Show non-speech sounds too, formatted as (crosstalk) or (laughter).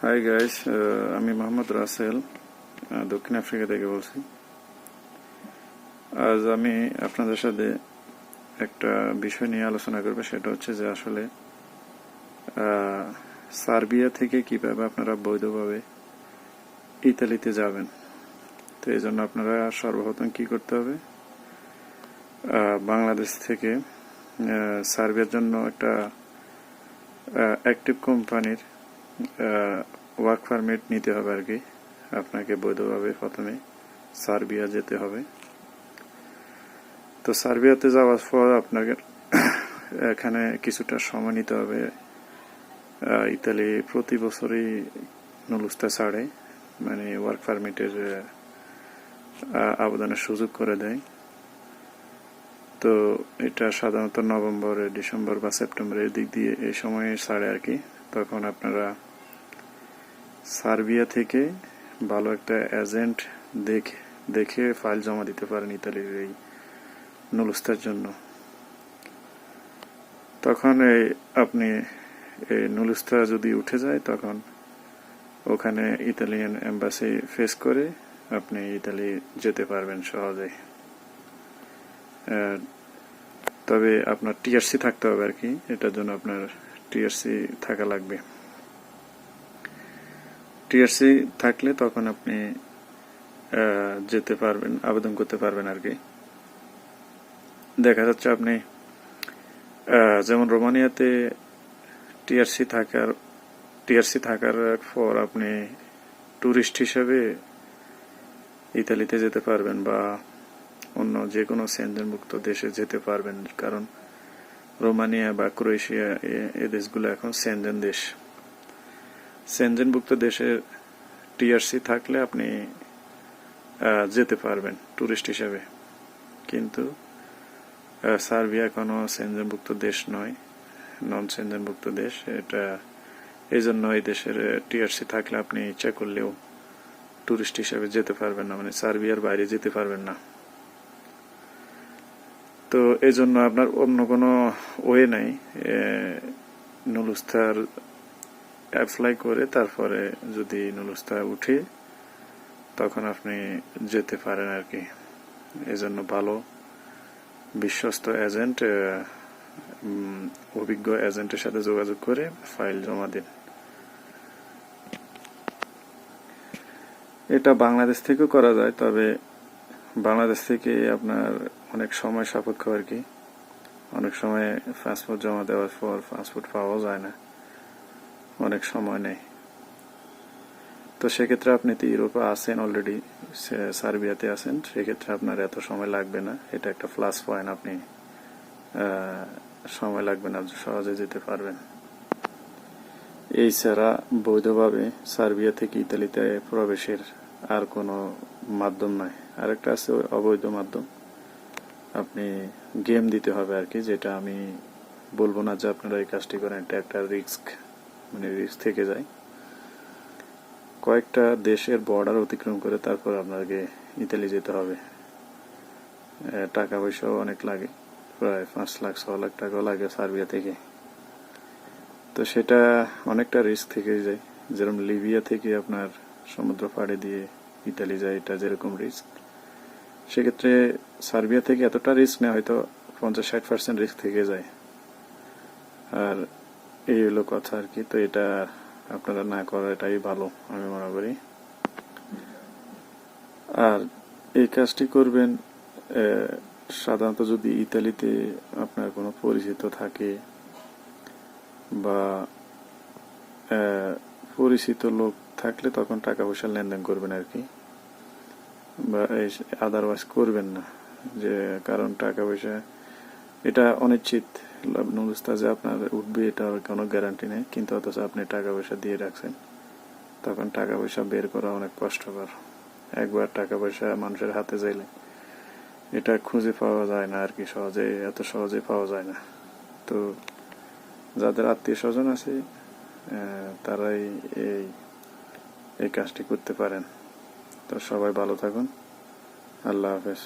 Hi guys আমি মোহাম্মদ রাসেল দক্ষিণ Africa থেকে বলছি। আজ আমি আপনাদের সাথে একটা বিষয় নিয়ে আলোচনা করব, সেটা হচ্ছে যে আসলে সার্বিয়া থেকে কীভাবে আপনারা বৈধভাবে ইতালিতে যাবেন। তো এই জন্য আপনারা সর্বপ্রথম কি করতে হবে বাংলাদেশ থেকে সার্বিয়ার জন্য একটা অ্যাক্টিভ কোম্পানির ওয়ার্ক পারমিট নিতে হবে আর কি। আপনাকে বৈধভাবে প্রথমে সার্বিয়া যেতে হবে। তো সার্বিয়াতে যাওয়ার পর আপনাকে (coughs) এখানে কিছুটা সময় নিতে হবে। ইতালি প্রতি বছরই নুলুস্তা ছাড়ে মানে ওয়ার্ক পারমিটের আবেদনের সুযোগ করে দেয়। তো এটা সাধারণত নভেম্বর, ডিসেম্বর বা সেপ্টেম্বরের দিক দিয়ে এই সময়ে ছাড়ে আর কি। তখন আপনারা সার্বিয়া থেকে ভালো একটা এজেন্ট দেখে দেখে ফাইল জমা দিতে পারেন ইতালির এই নুলুস্তার জন্য। তখন এই আপনি এই নুলুস্তা যদি উঠে যায় তখন ওখানে ইতালিয়ান এম্বাসি ফেস করে আপনি ইতালি যেতে পারবেন সহজেই। আহ, তবে আপনার টিআরসি থাকতে হবে আর কি এটার জন্য আপনার টিআরসি থাকা লাগবে। টিআরসি থাকলে তখন আপনি যেতে পারবেন, আবেদন করতে পারবেন আর কি। দেখা যাচ্ছে আপনি যেমন রোমানিয়াতে টিআরসি থাকার টিআরসি থাকার পর আপনি ট্যুরিস্ট হিসেবে ইতালিতে যেতে পারবেন বা অন্য যে কোনো সেনজেনমুক্ত দেশে যেতে পারবেন। কারণ রোমানিয়া বা ক্রোয়েশিয়া এ- দেশগুলো এখন সেনজেন দেশ। সেনজেনভুক্ত দেশের টিআরসি থাকলে আপনি যেতে পারবেন ট্যুরিস্ট হিসেবে। কিন্তু সার্বিয়া কোনো সেনজেনভুক্ত দেশ নয় নন সেনজেনভুক্ত দেশ। এটা এই জন্য এই দেশের টিআরসি থাকলে আপনি ইচ্ছা করলেও ট্যুরিস্ট হিসেবে যেতে পারবেন না মানে সার্বিয়ার বাইরে যেতে পারবেন না। তো এই জন্য আপনার অন্য কোনো ওয়ে নাই নুলুস্তার অ্যাপ্লাই করে তারপরে যদি নুলুস্তা উঠে, তখন আপনি যেতে পারেন আর কি। এই জন্য ভালো বিশ্বস্ত এজেন্ট অভিজ্ঞ এজেন্টের সাথে যোগাযোগ করে ফাইল জমা দিন। এটা বাংলাদেশ থেকেও করা যায়, তবে বাংলাদেশ থেকে আপনার অনেক সময় সাপেক্ষ আর কি। অনেক সময় পাসপোর্ট জমা দেওয়ার পর পাসপোর্ট পাওয়া যায় না। অনেক সময় নেই। তো সেক্ষেত্রে আপনি তো ইউরোপে আছেন অলরেডি সার্বিয়াতে আছেন, সেক্ষেত্রে আপনার এত সময় লাগবে না। এটা একটা প্লাস পয়েন্ট আপনি সময় লাগবে না, সহজে যেতে পারবেন। এই ছাড়া বৈধভাবে সার্বিয়া থেকে ইতালিতে প্রবেশের আর কোনো মাধ্যম নাই। আরেকটা আছে অবৈধ মাধ্যম। আপনি গেম দিতে হবে আর কি, যেটা আমি বলব না যে আপনারা এই কাজটি করেন, এটা একটা রিস্ক মানে রিস্ক থেকে যায়। কয়েকটা দেশের বর্ডার অতিক্রম করে তারপর আপনাকে ইতালি যেতে হবে। টাকা পয়সাও অনেক লাগে, প্রায় পাঁচ লাখ, ছ লাখ টাকাও লাগে সার্বিয়া থেকে। তো সেটা অনেকটা রিস্ক থেকে যায়। যেরকম লিবিয়া থেকে আপনার সমুদ্র পাড়ে দিয়ে ইতালি যায়, এটা যেরকম রিস্ক সেক্ষেত্রে সার্বিয়া থেকে এতটা রিস্ক নেই হয়তো পঞ্চাশ ষাট পার্সেন্ট রিস্ক থেকে যায়। আর এই হলো কথা আর কি, তো এটা আপনারা না করাটাই ভালো, আমি মনে করি। আর এই কাজটি করবেন সাধারণত যদি ইতালিতে আপনার কোনো পরিচিত থাকে বা পরিচিত লোক থাকলে তখন টাকা পয়সা লেনদেন করবেন আর কি। বা আদারওয়াইজ করবেন না, যে কারণ টাকা পয়সা এটা অনিশ্চিত। লাভ নুরুস্তা যে আপনার উঠবে এটার কোনো গ্যারান্টি নেই। কিন্তু অথচ আপনি টাকা পয়সা দিয়ে রাখছেন। তখন টাকা পয়সা বের করা অনেক কষ্টকর। একবার টাকা পয়সা মানুষের হাতে যাইলে এটা খুঁজে পাওয়া যায় না আর কি সহজে, এত সহজে পাওয়া যায় না। তো যাদের আত্মীয় স্বজন আছে তারাই এই এই কাজটি করতে পারেন। তো সবাই ভালো থাকুন। আল্লাহ হাফেজ।